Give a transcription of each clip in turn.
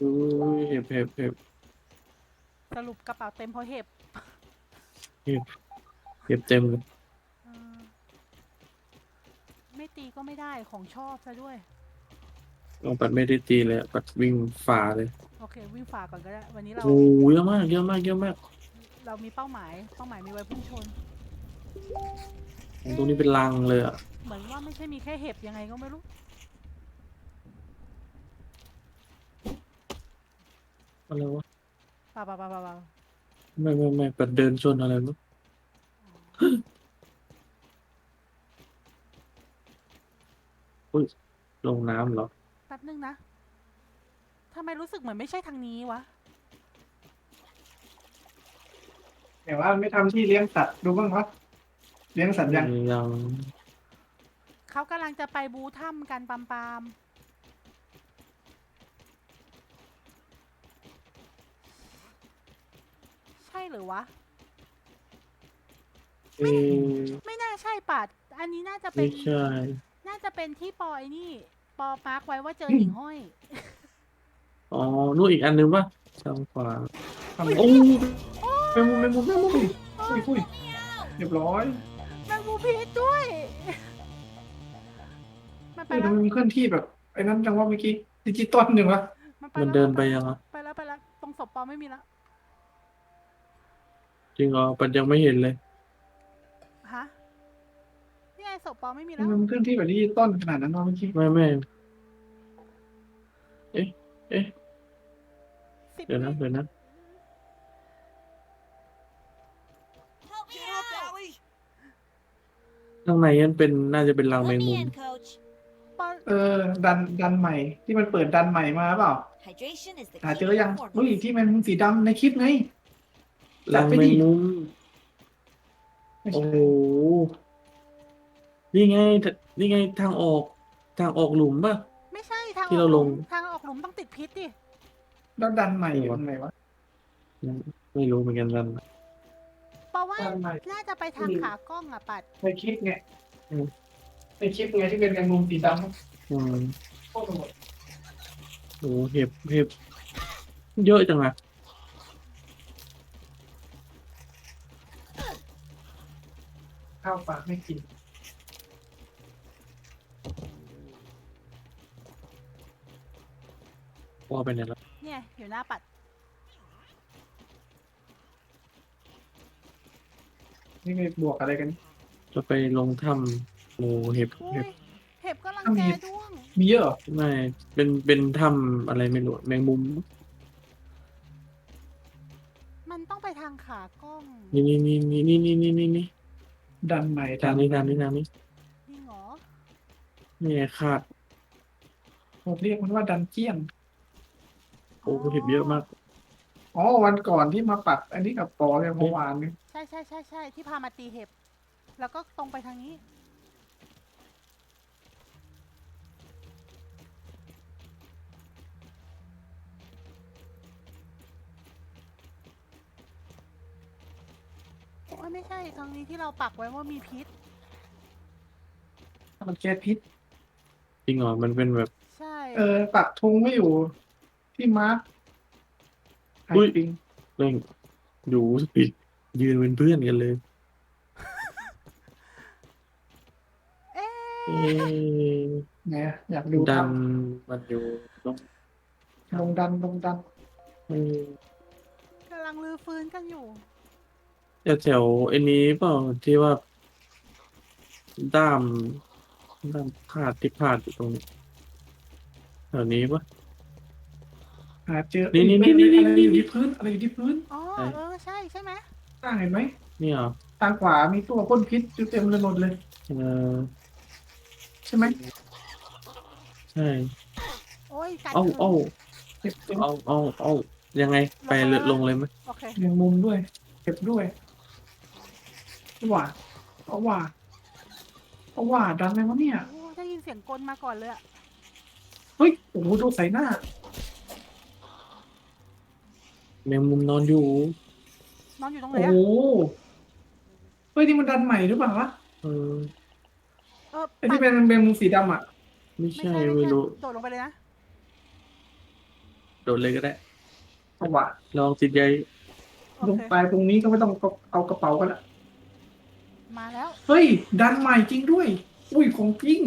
อุ้ยเห็บเห็บเห็บสรุปกระเป๋าเต็มเพราะเห็บเห็บเห็บเต็มเลยเออไม่ตีก็ไม่ได้ของชอบซะด้วย ลองปัดไม่ได้ตีเลยอะปัดวิ่งฝ่าเลยโอเค วิ่งฝ่าก่อนก็ได้ วันนี้เรา โอ้เยอะมากเยอะมากเยอะมากเรามีเป้าหมาย เป้าหมายมีไว้พุ่งชน ตรงนี้เป็นรังเลยอะเหมือนว่าไม่ใช่มีแค่เห็บยังไงก็ไม่รู้ อะไรวะป่าป่าป่าป่าป่าไม่ไม่ไม่ปัดเดินชนอะไรมั้งอุ้ยลงน้ำเหรอ แป๊บนึงนะทำไมรู้สึกเหมือนไม่ใช่ทางนี้วะ แต่ว่าไม่ทำที่เลี้ยงสัตว์ดูบ้างครับเลี้ยงสัตว์ยัง ยัง เขากำลังจะไปบูถ้ำกันปามปามใหรือวะเอ๊ะไม่น่าใช่ปัดอันนี้น่าจะเป็ไม่น ใช่น่าจะเป็นที่ปอยนี่ ปอมาร์กไว้ว่าเจอหิ่งห้อย อ๋อนู่นอีกอันนึงป่ะทางขวาทำไมโอ้เป็นมุมเป็นมุมเป็นมุมอุ้ยอุ้ยเรียบร้อยแมงมุมพิษด้วย มันไปเฮ้ยแล้ทำวไมมันเคลื่อนที่แบบไอ้นั้นจังว่าเมื่อกี้ดิจิตอลหนึ่งวะมันไปมันแล้วเดินไปยังอะไปแล้วไปแล้วตรงศพปอไม่มีแล้ว จริงเหรอปัดยังไม่เห็นเลยฮะนี่ไงศพปอไม่มีทำแล้วไมมันเคลื่อนที่แบบดิจิตอลขนาดนั้นวะเมื่อกี้ไม่ไม่เอ๊ะเอ๊ะสิบเดี๋ยวนะวิเดี๋ยวนะ Get up, Allie! ข้างในนั้นเป็นน่าจะเป็นรังแม Let ง me มุม in, coach. ปอเออ ดันดันใหม่ที่มันเปิดดันใหม่มาเปล่า Hydration is the หา key เจอ to ยัง performance. เฮ้ยที่มันสีดำในคลิปไงจั รัดงไปแมดิงมุมไม่โอ้ใช่โหนี่ไงนี่ไงทางออกทางออกหลุมป่ะ ไม่ใช่ทางที่อเราอกหลลุงมทางออกหลุมต้องติดพิษดิ แล้วดันใหม่อยู่เออวะตรงไหนวะไม่รู้เหมือนกันรันเพราะว่าดันใหม่ น่าจะไปทางขากล้องอะปัด ในคลิปไงอืม ในคลิปไงที่เป็นแมงมุมสีดำอืมโคตรโหดโอ้โหเห็บเห็บเยอะจังอะ ข้าวปลาไม่กินพอไปไหนแล้วเนี่ยอยู่หน้าปัดนี่ไปบวกอะไรกัน จะไปลงถ้ำโอ้เห็บอุ้เห็ยบเห็บก็รังถ้ามีแกด้วง มีเยอะเหรอไม่เป็นเป็นถ้ำอะไรไม่รู้แมงมุม มันต้องไปทางขากล้อง นี่นี่นี่นี่นี่นี่นี่นี่ ดันใหม่ทางนี้ทางนี้ทางนี้จริงเหรอนี่ไงคาดผมเรียกมันว่าดันเจียนโอ้เห็บเยอะมาก อ๋อวันก่อนที่มาปัด อันนี้กับปอเนี่ยเมื่อวานนี่ใช่ใช่ใช่ใช่ที่พามาตีเห็บ แล้วก็ตรงไปทางนี้ อ้ยไม่ใช่ทางนี้ที่เราปักไว้ว่ามีพิษ มันแก๊สพิษ จริงเหรอมันเป็นแบบ ใช่เออปักธงไม่อยู่ ที่มาร์คไฮอุ้ย ปิงเร่งอยู่ปิดยืนเป็นเพื่อนกันเลยเอ๊ะเอ๊ะไงอะอยากดูดัทนมันอยู่ตรงำลงดันลงดัน เออกำลังลือฟื้นกันอยู่ แถวๆไอ้นี้เปล่าที่ว่า ด้าม ด้ามพาดที่พาดอยู่ตรงนี้แถวนี้ปะ หาเจอนี่นี่เอ้ยนี่นี่ อะไรนี่อยู่ที่พื้นอะไรอยู่ที่พื้นอ๋อไหนเออใช่ใช่ไหมตั้งเห็นไหมนี่เหรอทางขวามีตัวพ่นพิษอยู่เต็มเลยหมดเลย เออใช่ไหมใช่ โอ้ยกัดเอ้าคืนเอ้าเก็บเต็มเอาเอาเอายังไงไปเลยลลงงมาเลยไหมโอเค แมงมุมด้วยเก็บด้วย เอาว่าเอาว่าเอาว่าดันอะไรวะเนี่ย โอ้ได้ยินเสียงกลมาก่อนเลยอะเฮ้ย โอ้โหดูใส่หน้า แมงมุมนอนอยู่นอนอยู่ตรงไหนโอ้อะโหเฮ้ย นี่มันดันใหม่หรือเปล่าวะเออเออไอ้ที่เป็นแมงมุมสีดำอะ ไม่ไม่ใช่ใช่ไม่ไม่ใช่รู้โดดลงไปเลยนะ โดดเลยก็ได้ เอาว่ะลองติดใยโอลงเคไปตรงนี้ก็ไม่ต้องเอากระเป๋ากันละ มาแล้ว เฮ้ย ดันใหม่จริงด้วย อุ้ยของจริง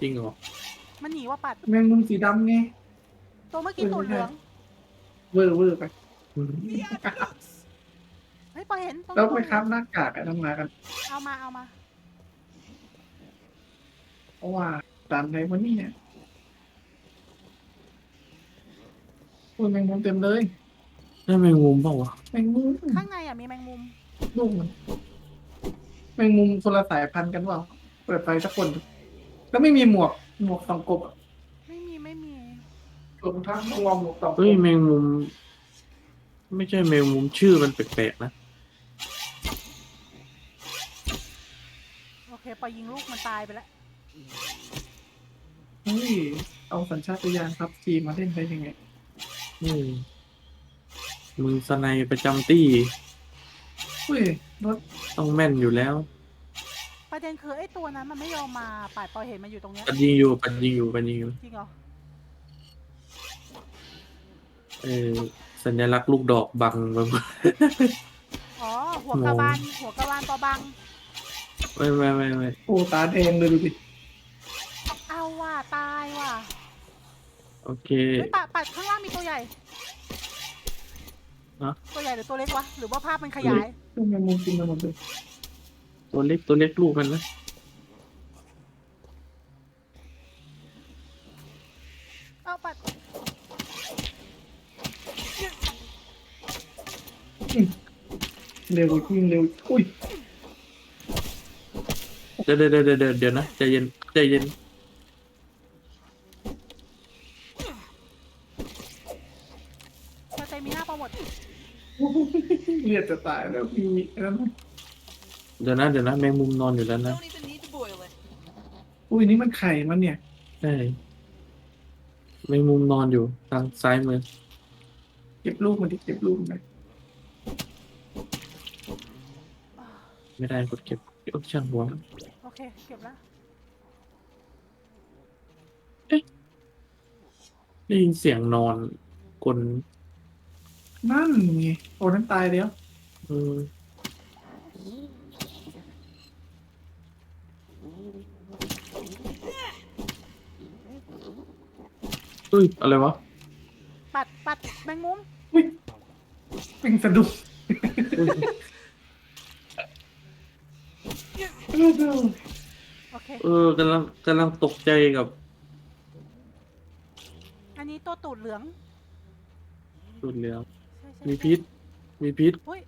จริงเหรอ มันหนีว่าปัด แมงมุมสีดำไง ตัวเมื่อกี้ตูดเหลือง เวอร์เวอร์ไปอืมเฮ้ยปอเห็นตรงแล้วไปครับหน้ากากอะทำงานกัน เอามาเอามาเพราะว่าดันในวันนี้เนี่ยอุ้ยแมงมุมเต็มเลยนั่นแมงมุมเปล่าวะแมงมุมข้างในอะมีแมงมุมลูกมัน แมงมุมคนละสายพันธุ์กันเปล่าเปิดไฟสักคน แล้วไม่มีหมวกหมวกสองกบอะไม่มีไม่มี รวมทั้งต้องลองหมวกสองกเฮ้ยบแมงมุม ไม่ใช่แมงมุมชื่อมันแปลกๆนะ โอเคปอยิงลูกมันตายไปแล้ว เฮ้ยเอาสัญชาตญาณครับจีมาเล่นได้ยังไงอืมมือสไนประจำตี้เฮ้ยรถ ต้องแม่นอยู่แล้ว ประเด็นคือไอ้ตัวนั้นมันไม่ยอมมาปัดปอเห็นมันอยู่ตรงเนี้ยปันยิงอยู่ปันยิงอยู่ปันยิงอยู่จริงเหรอเออสัญลักษณ์ลูกดอกบังแบบอ๋อหัวกระบาลหัวกระบาลปอบัง ไม่ไม่ไม่ไม่โอ้ตาแดงเลยดูดิเอาว่ะตายว่ะโอเค เฮ้ยปัดปัดข้างล่างมีตัวใหญ่ ฮะ ตัวใหญ่หรือตัวเล็กวะ หรือว่าภาพมันขยายพวกแมงมุมกินมาหมดเลยตัวเล็กตัวเล็กลูกมันนะเอาปัดเร็วจริงเร็วอุ้ยเดี๋ยวเดี๋ยวเดี๋ยวเดี๋ยวเดี๋ยวนะใจเย็นใจเย็น สเตมิน่าปอหมด เลือดจะตายแล้วมีแล้วนะเดี๋ยวนะเดี๋ยวนะแมงมุมนอนอยู่แล้วนะ Don't even need to boil it. อุ้ยนี่มันไข่มันเนี่ย ใช่แมงมุมนอนอยู่ทางซ้ายมือเก็บลูกมันดิเก็บลูกมันไปไม่ได้กดเก็บเอ้ยช่างหัวโอเค เก็บแล้วได้ยินเสียงนอนคน นั่นไงโอ้นั่นตายแล้วเออเฮ้ยอะไรวะปัดปัดแมงมุมอุ้ยเป็นสะดุ้งโอเค เออกำลังกำลังตกใจกับอันนี้ตัวตูดเหลืองสุดแล้วใช่ใช่มีพิษมีพิษเฮ้ย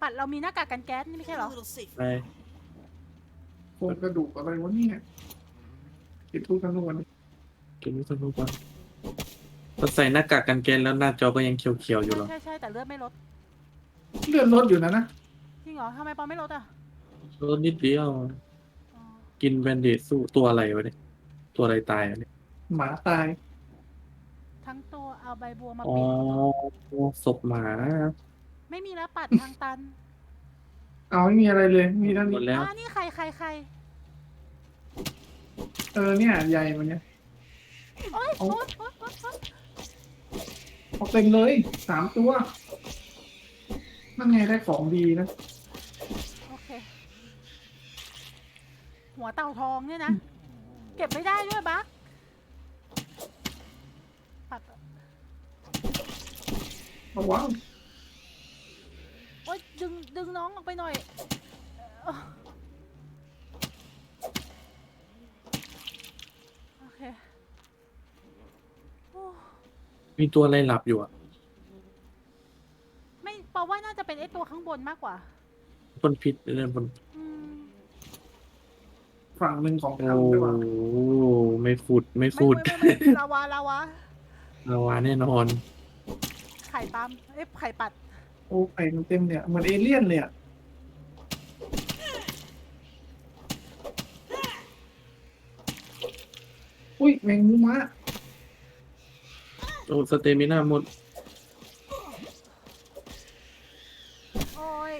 ปัดเรามีหน้ากากกันแก๊สนี่ไม่ใช่เหรอ A little safe. ไปโครงกระดูกอะไรวะเนี่ยเก็บทุกทั้งวันเก็บไว้สักก่อนเราใส่หน้ากากกันแกนแล้วหน้าจอก็ยังเขียวๆอยู่ใช่เหรอใช่ใช่แต่เลือดไม่ลดเลือดลดอยู่นะนะจริงเหรอทำไมปอไม่ลดอะลดนิดเดียว อ๋อกินแบนเดดสู้ตัวอะไรวะเนี่ย ตัวอะไรตายอะเนี่ยหมาตาย ทั้งตัวเอาใบบัวมาอ๋อปิดศพหมา ไม่มีแล้วปัดทางตันเอาไม่มีอะไรเลย มีเท่าหมนี้ดแล้ว อ่านี่ใครใครใครเออเนี่ยใหญ่มันเนี่ยโอ๊ยเอาโอ๊ยโอ๊ยโอ๊ยโอ๊ยออกเต็มเลยสามตัวนั่นไงได้ของดีนะโอเค หัวเต่าทองเนี่ยนะ เก็บไม่ได้ด้วยบัก ระวังโอ๊ยดึงดึงน้องออกไปหน่อยเอ่อโอเคโอ้มีตัวอะไรหลับอยู่อะไม่ปอว่าน่าจะเป็นไอ้ตัวข้างบนมากกว่าบนพิษเนี่ยบนอืมฝั่งหนึ่งของโอ้ทำด้วยว่ะ ไม่ขุดไม่ไม่ขุดไม่ไม่ไม่ลาวาลาวา ลาวาแน่นอน ไข่ตามเอ้ยไข่ปัด โอ้ไข่มันเต็มเนี่ยเหมือนเอเลี่ยนเลยอะอุ้ยแมงมุมอะโอ้สเตมิน่าหมด โอ้ย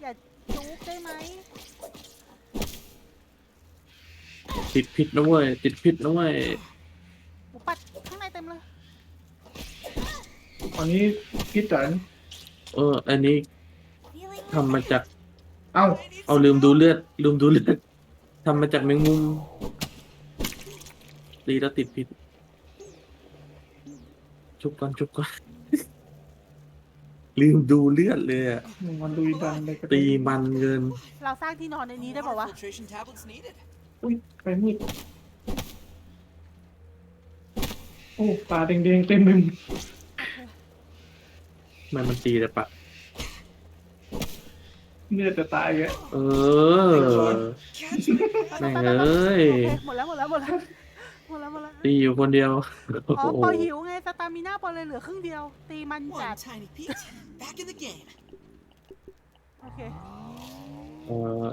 อย่าจุกได้ไหม ติดพิษนะเว้ย ติดพิษนะเว้ยโอ้ปัดข้างในเต็มเลย อั นนี้พิษเหรอเออ อันนี้ทำมาจาก เอ้าเอาลืมดูเลือด ลืมดูเลือดทำมาจากแมงมุมตีแล้วติดพิษชุบก่อนชุบก่อนลืมดูเลือดเลยอะมันดูดันเลยก็ตีมันเกินเราสร้างที่นอนในนี้ได้ More ป่าวะ filtration tablets needed. อุ้ยไปมืดโอ้ตาแดงๆเต็มมึง มันมันตีแต่ปะเลือดจะตายอะเออ Catch แม่งเอ้ยโอเคหมดแล้วหมดแล้วหมดแล้วหมดแล้วหมดแล้วตีอยู่คนเดียว โอ้อ๋อโหพอหิวไงสตามิน่าพอเลยเหลือครึ่งเดียว ตีมันจัด One tiny Pete, back in the game. โอเคเออ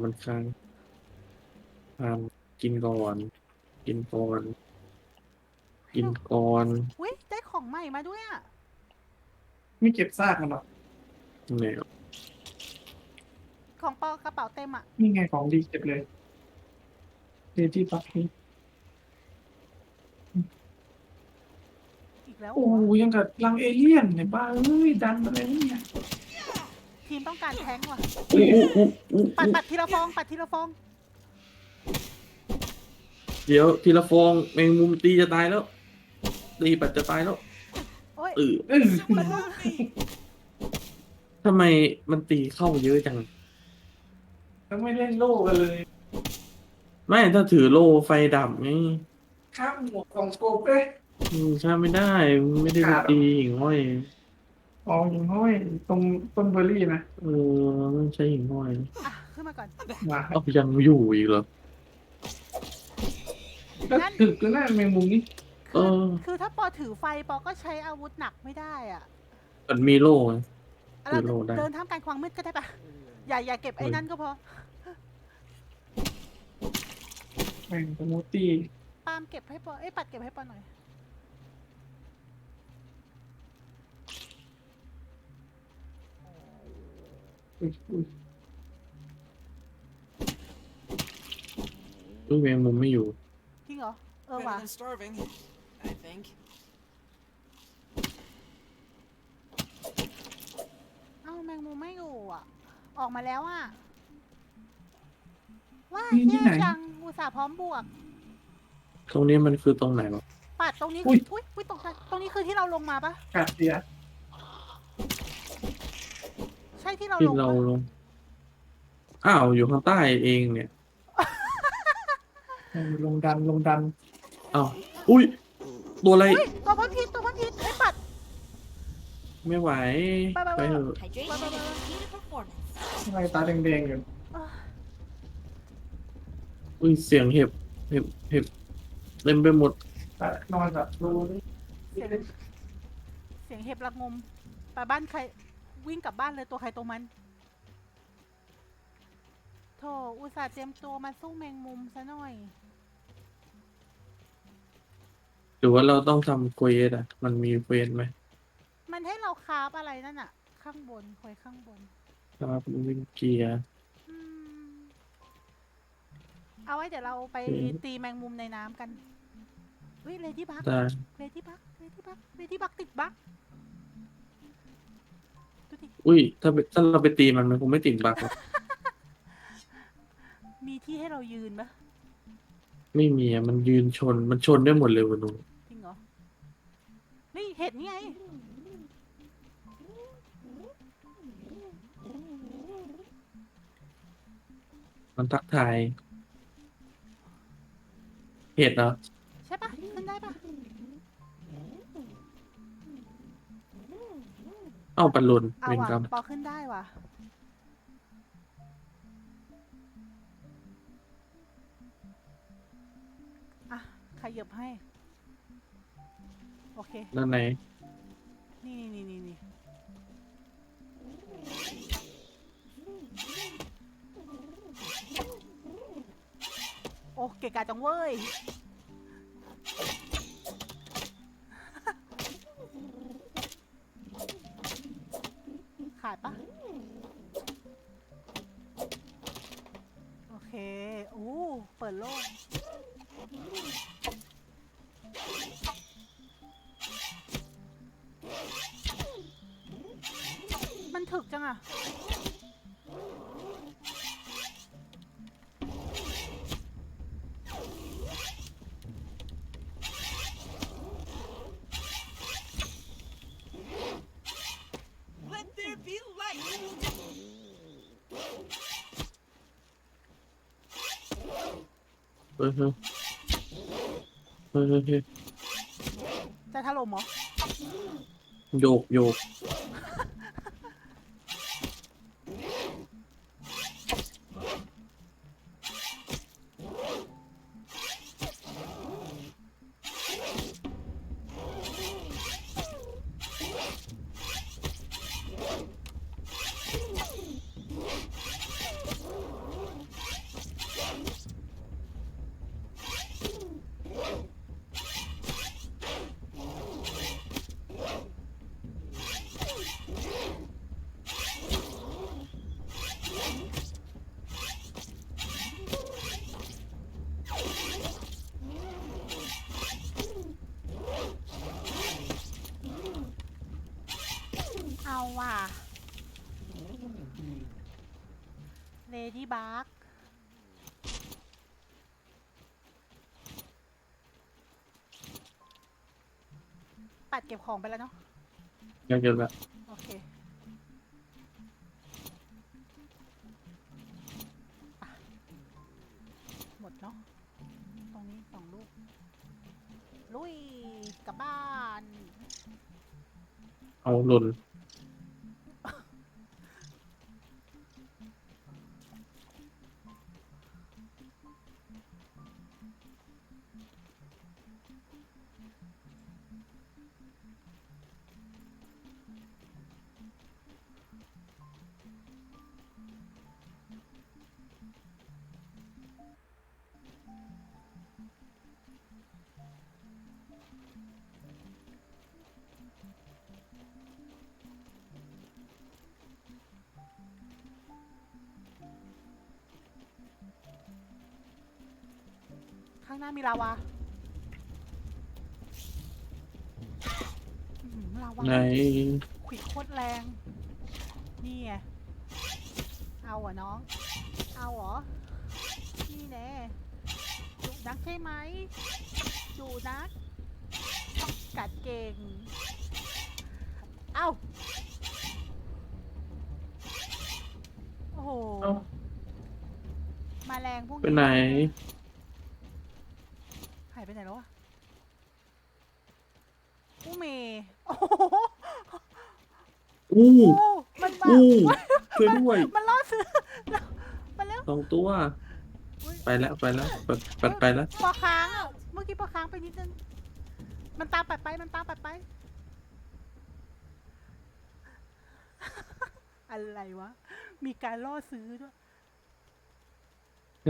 มันค้างทานกินก่อน กินก่อน กินก่อน อุ้ยได้ของใหม่มาด้วยอะ ไม่เก็บซากมันหรอกเนี่ยของปอกระเป๋าเต็มอะ นี่ไงของดีเก็บเลยเดที่ปักนี่อีกแล้วโอ้ยยังกับรังเอเลี่ยนเนี่ยบ้าเอ้ยดันมาเลยเนี่ยทีมต้องการแทงค์ว่ะอู้อู้อู้อู้ปัดปัดทีละฟองปัดทีละฟองเดี๋ยวทีละฟองแมงมุมตีจะตายแล้ว ตีปัดจะตายแล้วโอ้ยเออเออ Someone help me! ทำไมมันตีเข้าเยอะจัง แล้วไม่เล่นโล่กันเลย ไม่ถ้าถือโล่ไฟดับไงข้ามหมวกของโกบเอ้ยอืมใช่ไม่ได้ไม่ได้ไปขาดเหรอตีหิ่งห้อยอ๋อยิงห้อยตรงต้นเบอร์รี่นะเออไม่ใช่หิ่งห้อยอะขึ้นมาก่อน มาเอายังอยู่อีกเหรอก็ถึกก็น่าแมงมุมนี่ เออคือถ้าปอถือไฟปอก็ใช้อาวุธหนักไม่ได้อะมันมีโล่ไง เราถือโล่ได้ เดินท่ามกลางความมืดก็ได้ปะอย่าอย่าเก็บไอ้นั่นก็พอแมงสมูทตี้ปาล์มเก็บให้ปอเอ้ยปัดเก็บให้ปอหน่อย อุ๊ยอุ๊ยลูกแมงมุมไม่อยู่จริงเหรอเออ Better ว่ะ than starving, I think. เอ้าแมงมุมไม่อยู่อะ ออกมาแล้วอะ ว้านี่ที่แย่ไหน จังอุตส่าห์พร้อมบวก ตรงนี้มันคือตรงไหนวะ ปัดตรงนี้อุ๊ยอุ้ยอุ้ยตรงนั้นตรงนี้คือที่เราลงมาปะกาดเสียใช่ที่เราที่ลงเราปะลง อ้าว อยู่ข้างใต้เองเนี่ยเออลงดันลงดัน อ้าว อุ้ย ตัวอะไร เฮ้ยตัวพ่นพิษตัวพ่นพิษไอ้ยปัด ไม่ไหว ไปไปไป ไปเถอะ Hydration is key to performance. ทำไมตาแดงๆอยู่อุ้ยเสียงเห็บ เห็บ เห็บเต็มไปหมด ตานอนแบบดูดิเสียงเสียงเห็บระงมไปบ้านใครวิ่งกลับบ้านเลยตัวใครตัวมันโธ่อุตส่าห์เตรียมตัวมาสู้แมงมุมซะหน่อย รือว่าเราต้องทำเควสอะ มันมีเควสไหมมันให้เราคราฟอะไรนั่นอะข้างบนคอยข้างบน ครับวิงเกียร์ อืม เอาไว้เดี๋ยวเราไปโอเคตีแมงมุมในน้ำกันเฮ้ยเลดี้บักได้เลดี้บักเลดี้บักเลดี้บักติดบักดูดิอุ้ย ถ้าไปถ้าเราไปตีมันมันคงไม่ติดบักหรอกมีที่ให้เรายืนปะไม่มีอะมันยืนชนมันชนได้หมดเลยวันนู้นจริงเหรอ นี่เห็ดนี่ไง มันทักทายเห็ดเหรอใช่ปะขึ้นได้ปะเอ้าบอลลูนเอาเวนว่ะกรรมปอขึ้นได้ว่ะ อะขยับให้ โอเค ด้านในนี่นี่นี่นี่โอ้เกะกะจังเว้ย ขาดปะโอเคโอ้เปิดโลก ถึกจังอะเฮ้ยเฮ้ยเฮ้ยเฮ้ยจะถล่มเหรอโยกโยก เอาว่ะ เลดี้บาร์ก ปัดเก็บของไปแล้วเนาะยังเยอะละโอเคอะหมดเนาะตรงนี้สองลูก ลุยกลับบ้าน เอาหล่นางหน้ามีลาวาอื้อหือลาวาในขวิดโคตรแรง นี่ไงเอาเหรอน้อง เอาเหรอ นี่แน่ดุนักใช่ไหมดุนัก กัดเก่ง เอ้า โอ้โห เอ้า มาแรงพวกนี้ ไปไหนหายไปไหนแล้วอะอู้เมย์โอ้โหอู้โอ้มันแบบอู้ช่วยด้วยมันล่อซื้อมันแล้วสองตัว อุ๊ยไปแล้วไปแล้วไปไปไปแล้วปอค้างอะเมื่อกี้ปอค้างไปนิดนึง มันตามปัดไป มันตามปัดไป อะไรวะ มีการล่อซื้อด้วย เ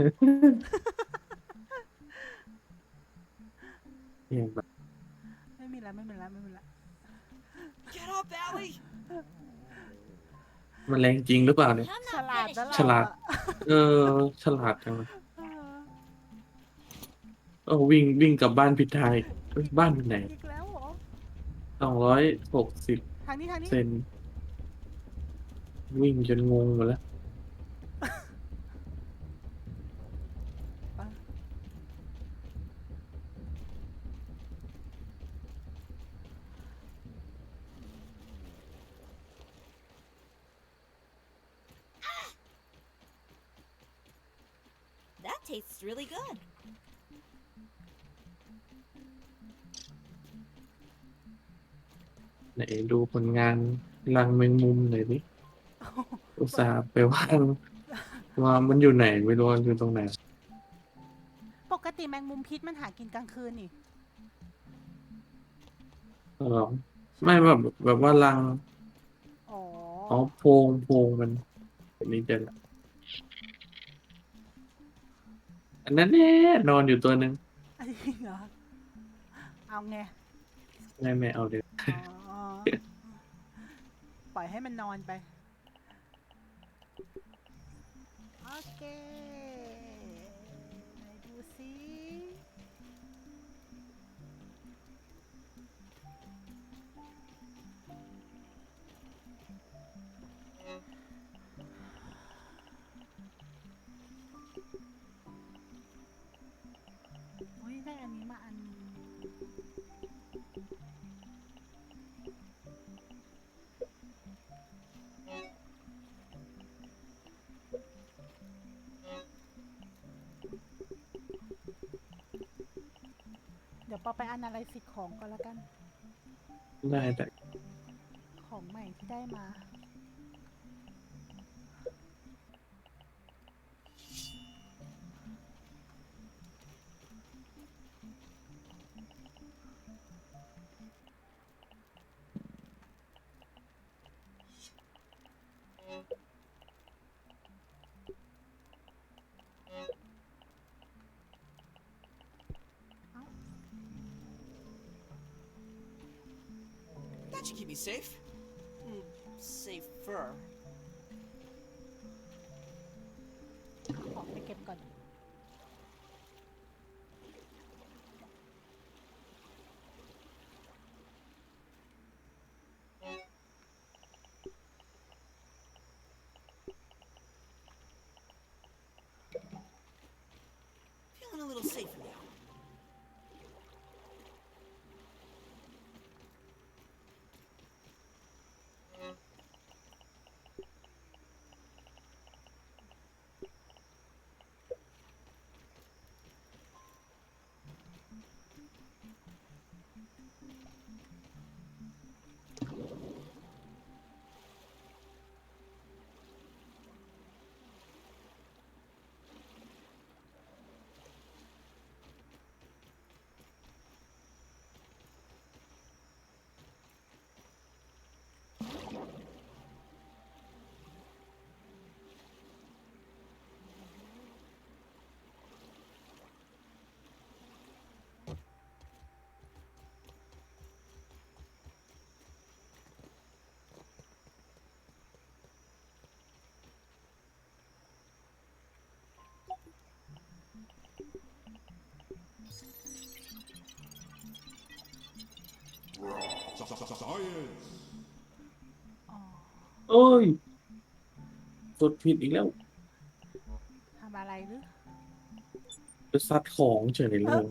นี่ยแบบไม่มีแล้วไม่มีแล้วไม่มีแล้ว Get up, Allie. มันแรงจริงหรือเปล่าเนี่ย I'm ฉ not ลาด finished แล้ว yet. เราฉลาดอะเออ ฉลาดจังเลยเออเออวิ่งวิ่งกลับบ้านผิดทางอีกเอ้ยบ้านอยู่ไหนอีกแล้วเหรอ สองร้อยหกสิบทางนี้ทางนี้ เซนวิ่งจนงงหมดแล้ว tastes really good. ไหนดูผลงานรังแมงมุมหน่อยดิอุตส่าห์ไปว่างว่ามันอยู่ไหนไม่รู้ว่าอยู่ตรงไหน ปกติแมงมุมพิษมันหากินกลางคืนนี่ เออไม่แบบแบบว่ารังอ๋อ อ๋อโพรงโพรงมันอันนี้เจอละ อันนั้นแน่นอนอยู่ตัวหนึ่งจริงเหรอ เอาไงไม่ไม่เอาเดี๋ยวปล่อยให้มันนอนไป โอเคไหนดูซิ ปอไปอันอะไรสิของก็แล้วกัน ได้แต่ของใหม่ที่ได้มา Did you keep me safe? Mm, safer. โอ้ยกดผิดอีกแล้วทำอะไรหรือไปซัดของเฉยเลย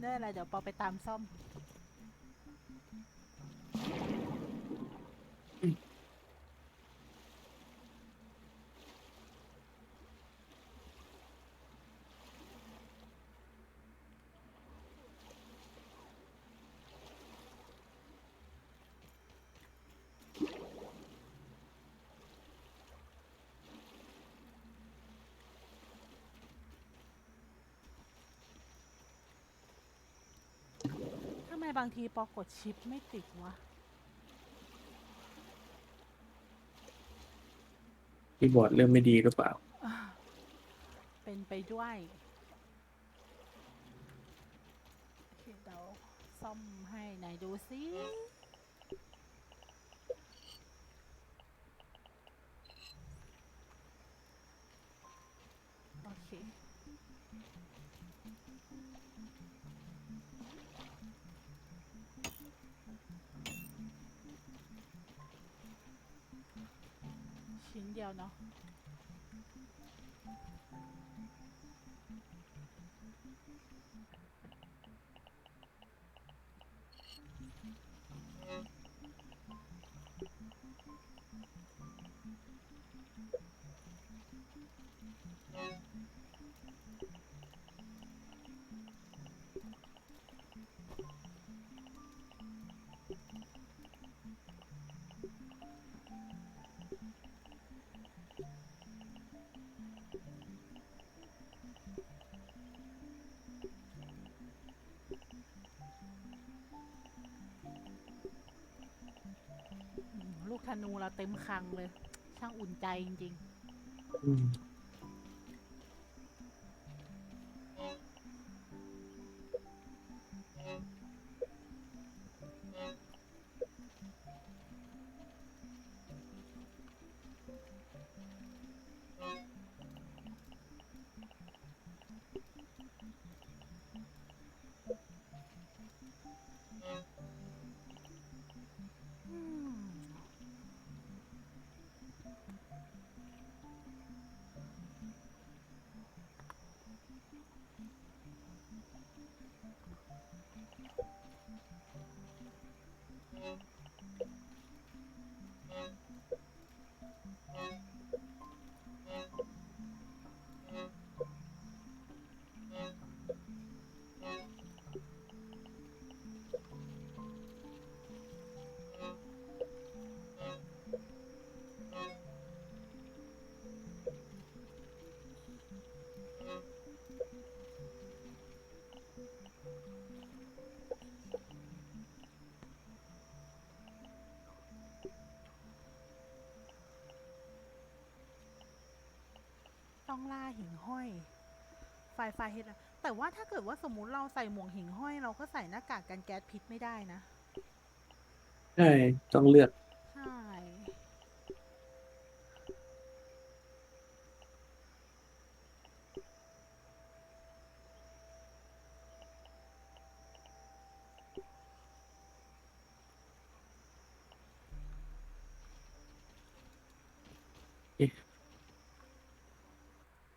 ได้อะไรเดี๋ยวปอไปตามซ่อม บางทีปอกดชิปไม่ติดวะคีย์บอร์ดเริ่มไม่ดีหรือเปล่าเป็นไปด้วยโอเคเดี๋ยวซ่อมให้ไหนดูสิ ชิ้นเดียวเนาะ ธนูเราเต็มคังเลย ช่างอุ่นใจจริงอื ต้องล่าหิ่งห้อยไฟไฟเฮดแต่ว่าถ้าเกิดว่าสมมุติเราใส่หมวกหิ่งห้อย เราก็ใส่หน้ากากกันแก๊สพิษไม่ได้นะ ใช่ ต้องเลือก